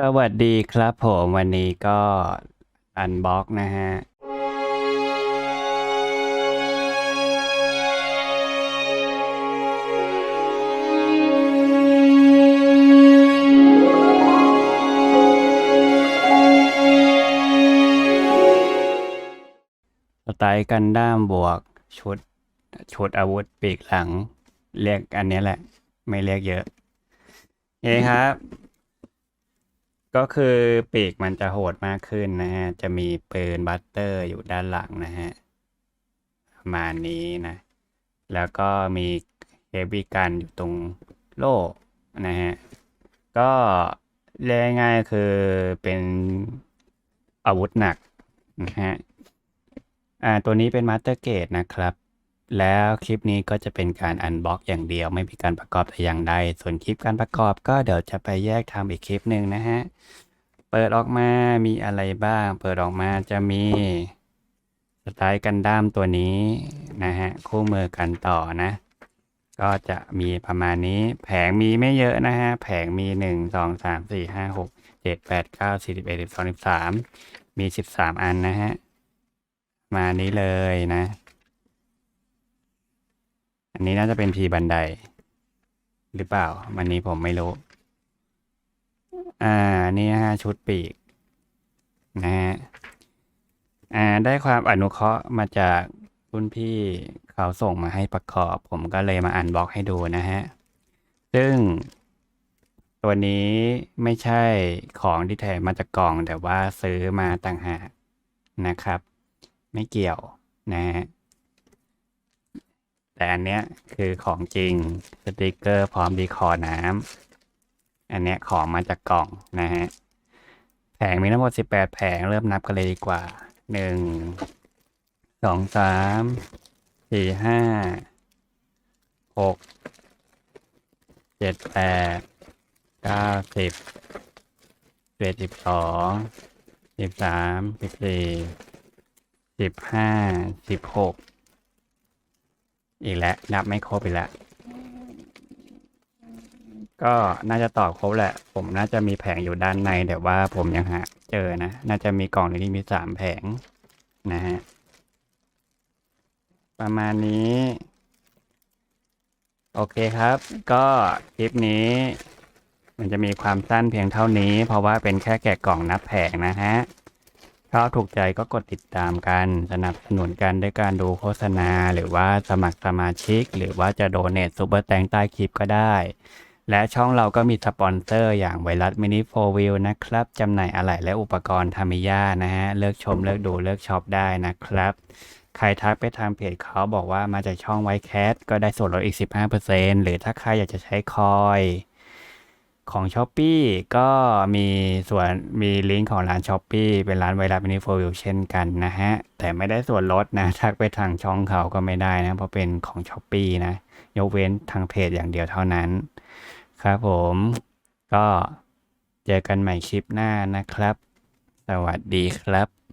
สวัสดีครับผมวันนี้ก็อันบ็อกนะฮะ สไตล์กันด้ามบวก ชุด ชุดอาวุธปีกหลัง เรียกอันนี้แหละ ไม่เรียกเยอะเฮ้ครับ ก็คือปีกมันจะโหดมากขึ้นนะฮะ จะมีปืนบัตเตอร์อยู่ด้านหลังนะฮะประมาณนี้นะ แล้วก็มีเฮฟวี่กันอยู่ตรงโล่นะฮะ ก็เรียกง่ายคือเป็นอาวุธหนักนะฮะ อ่า ตัวนี้เป็นมาสเตอร์เกตนะครับ แล้วคลิปนี้ก็จะเป็นการอันบ็อกอย่างเดียว ไม่มีการประกอบแต่อย่างใด ส่วนคลิปการประกอบก็เดี๋ยวจะไปแยกทำอีกคลิปหนึ่งนะฮะ เปิดออกมามีอะไรบ้าง เปิดออกมาจะมีสไตล์กันด้ามตัวนี้นะฮะ คู่มือกันต่อนะ ก็จะมีประมาณนี้ แผงมีไม่เยอะนะฮะ แผงมีหนึ่งสองสามสี่ห้าหกเจ็ดแปดเก้าสิบเอ็ดสิบสองสิบสามมีสิบสามอันนะฮะ มานี้เลยนะ อันนี้น่าจะเป็นพีบันได หรือเปล่า วันนี้ผมไม่รู้ อ่า นี่นะฮะชุดปีก นะฮะ อ่า ได้ความอนุเคราะห์มาจากรุ่นพี่เขาส่งมาให้ประกอบ ผมก็เลยมาอ่านบล็อกให้ดูนะฮะ ซึ่งตัวนี้ไม่ใช่ของที่แถมมาจากกล่อง แต่ว่าซื้อมาต่างหากนะครับ ไม่เกี่ยวนะฮะ แต่อันเนี้ยคือของจริงสติกเกอร์พร้อมดีคอน้ำอันเนี้ยของมาจากกล่องนะฮะแผงมีทั้งหมด 18 แผงเริ่มนับกันเลยดีกว่า 1 2 3 4 5 6 7 8 9 10 11 12 13 14 15 16 อีกแล้วนับไม่ครบอีกแล้ว ก็น่าจะตอบครบแหละ ผมน่าจะมีแผงอยู่ด้านในแต่ว่าผมยังหาเจอนะ น่าจะมีกล่องในนี้มีสามแผงนะฮะ ประมาณนี้ โอเคครับ ก็คลิปนี้มันจะมีความสั้นเพียงเท่านี้ เพราะว่าเป็นแค่แกะกล่องนับแผงนะฮะ ถ้าถูกใจก็กดติดตามกันสนับสนุนกันด้วยการดูโฆษณา หรือว่าสมัครสมาชิก หรือว่าจะโดเนทซูเปอร์แตงใต้คลิปก็ได้ และช่องเราก็มีสปอนเซอร์อย่างไวรัสมินิโฟวิลนะครับจำหน่ายอะไหล่และอุปกรณ์ทามิยานะฮะ เลือกชมเลือกดูเลือกช็อปได้นะครับ ใครทักไปทางเพจเขาบอกว่ามาจากช่องไวแคสก็ได้ส่วนลดอีก 15%หรือถ้าใครอยากจะใช้คอย ของ s h อ p e e ก็มีส่วนมีลิงก์ของร้าน s h อ p e e เป็นร้านไวรัสมินิโฟวิลเช่นกันนะฮะ แต่ไม่ได้ส่วนลดนะทักไปทางช่องเขาก็ไม่ได้นะ เพราะเป็นของ s h อ p e e นะ ยกเว้นทางเพจอย่างเดียวเท่านั้น ครับผมก็เจอกันใหม่คลิปหน้านะครับ สวัสดีครับ